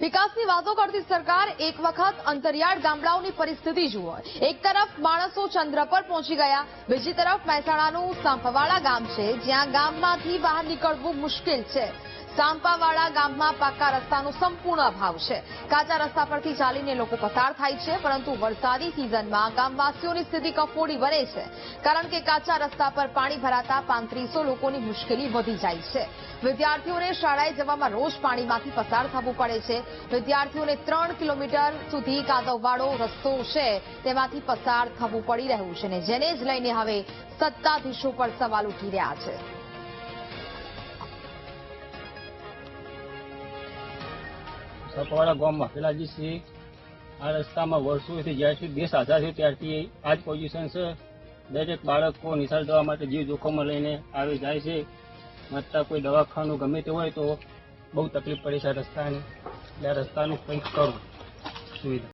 વિકાસની વાતો કરતી સરકાર એક વખત અંતરિયાળ ગામડાઓની પરિસ્થિતિ જુઓ એક તરફ માણસો ચંદ્ર પર પહોંચી ગયા, બીજી તરફ મહેસાણાનું સાંફવાડા ગામ છે, જ્યાં ગામમાંથી બહાર નીકળવું મુશ્કેલ છે. સાંપાવાડા ગામમાં પાકા રસ્તાનો સંપૂર્ણ અભાવ છે. કાચા રસ્તા પરથી ચાલીને લોકો પસાર થાય છે, પરંતુ વરસાદી સિઝનમાં ગામવાસીઓની સ્થિતિ કફોડી બને છે. કારણ કે કાચા રસ્તા પર પાણી ભરાતા પાંત્રીસો લોકોની મુશ્કેલી વધી જાય છે. વિદ્યાર્થીઓને શાળાએ જવામાં રોજ પાણીમાંથી પસાર થવું પડે છે. વિદ્યાર્થીઓને ત્રણ કિલોમીટર સુધી કાદવવાળો રસ્તો છે, તેમાંથી પસાર થવું પડી રહ્યું છે ને જેને જ લઈને હવે સત્તાધીશો પર સવાલ ઉઠી રહ્યા છે. સપવાડા ગામમાં પેલા જે છે આ રસ્તામાં વર્ષોથી જ્યારથી દેશ આઝાદ થયો ત્યારથી આ જ પોઝિશન છે. દરેક બાળકો નિશાળ જવા માટે જીવ જોખમમાં લઈને આવે જાય છે. મતલબ કોઈ દવાખાનું ગમે તે હોય તો બહુ તકલીફ પડે છે આ રસ્તાની. એટલે આ રસ્તાનું કંઈક કરવું સુવિધા.